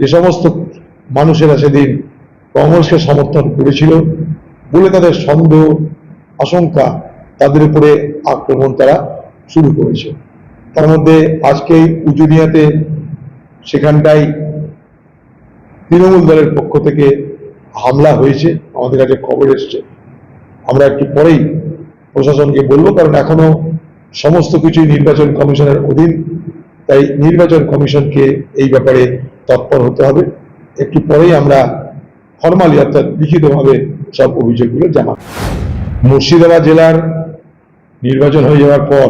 যে সমস্ত মানুষেরা সেদিন কংগ্রেসকে সমর্থন করেছিল বলে তাদের সন্দেহ, আশঙ্কা তাদের উপরে আক্রমণ তারা শুরু করেছে। তার মধ্যে আজকে উজুনিয়াতে সেখানটাই তৃণমূল দলের পক্ষ থেকে হামলা হয়েছে। আমাদের কাছে খবর এসছে। আমরা একটু পরেই প্রশাসনকে বলব, কারণ এখনও সমস্ত কিছুই নির্বাচন কমিশনের অধীন। তাই নির্বাচন কমিশনকে এই ব্যাপারে তৎপর হতে হবে। একটু পরেই আমরা ফর্মালি অর্থাৎ লিখিতভাবে সব অভিযোগগুলো জানাব। মুর্শিদাবাদ জেলার নির্বাচন হয়ে যাওয়ার পর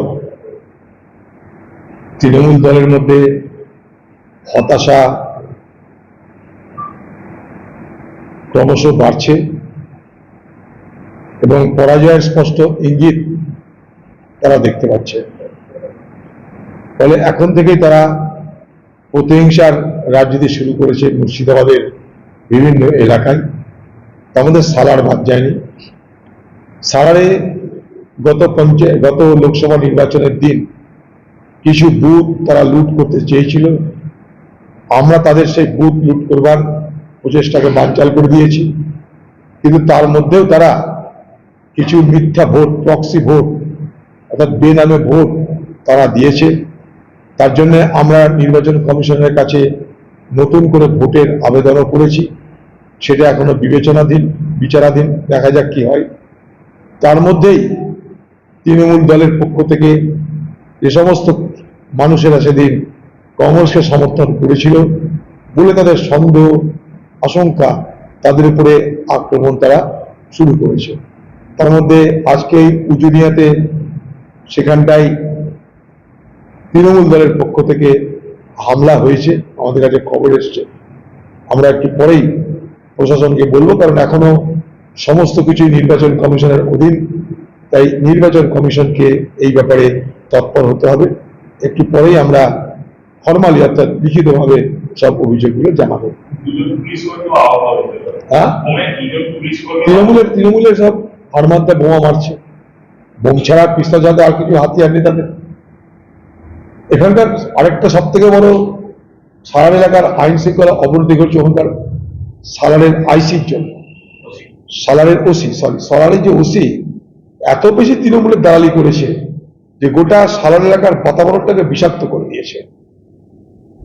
তৃণমূল দলের মধ্যে হতাশা ক্রমশ বাড়ছে এবং পরাজয়ের স্পষ্ট ইঙ্গিত তারা দেখতে পাচ্ছে। ফলে এখন থেকেই তারা প্রতিহিংসার রাজনীতি শুরু করেছে মুর্শিদাবাদের বিভিন্ন এলাকায়। মধ্যে সালার বাদ যায়নি। সালারে গত পঞ্চায়েত, গত লোকসভা নির্বাচনের দিন কিছু বুথ তারা লুট করতে চেয়েছিল। আমরা তাদের সেই বুথ লুট করবার প্রচেষ্টাকে বানচাল করে দিয়েছি। কিন্তু তার মধ্যেও তারা কিছু মিথ্যা ভোট প্রক্সি ভোট, অর্থাৎ বেনামে ভোট তারা দিয়েছে। তার জন্য আমরা নির্বাচন কমিশনের কাছে নতুন করে ভোটের আবেদনও করেছি। সেটা এখনও বিবেচনাধীন, বিচারাধীন, দেখা যাক কি হয়। তার মধ্যেই তৃণমূল দলের পক্ষ থেকে যে সমস্ত মানুষেরা সেদিন কংগ্রেসকে সমর্থন করেছিল, বলে তাদের সন্দেহ, আশঙ্কা তাদের উপরে আক্রমণ তারা শুরু করেছে। তার মধ্যে আজকে এই উজুনিয়াতে সেখানটাই তৃণমূল দলের পক্ষ থেকে হামলা হয়েছে আমাদের কাছে খবর এসছে। আমরা একটু পরেই প্রশাসনকে বলব কারণ এখনও সমস্ত কিছুই নির্বাচন কমিশনের অধীন। তাই নির্বাচন কমিশনকে এই ব্যাপারে তৎপর হতে হবে। একটু পরেই আমরা ফর্মালি অর্থাৎ লিখিতভাবে সব অভিযোগগুলো জানাব। হ্যাঁ? কর্মী? তৃণমূলের তৃণমূলের সব ফার্মাতে বোমা মারছে। বোম ছাড়া পিস্তা যাতে আর কিছু হাতিয়ার নেই তাদের। এখানকার আরেকটা সব থেকে বড় সালার এলাকার আইন শৃঙ্খলা অবনতি ঘটছে ওখানকার সালারের আইসির জন্য। সালারের ওসি সরি সালারের যে ওসি, এত বেশি তৃণমূলের দালালি করেছে যে গোটা সালার এলাকার বাতাবরণটাকে বিষাক্ত করে দিয়েছে।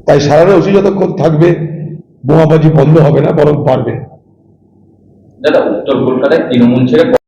তাই সালারের ওসি যতক্ষণ থাকবে, বোমাবাজি বন্ধ হবে না, বরং বাড়বে। দাদা, উত্তর কলকাতায় তৃণমূল ছেড়ে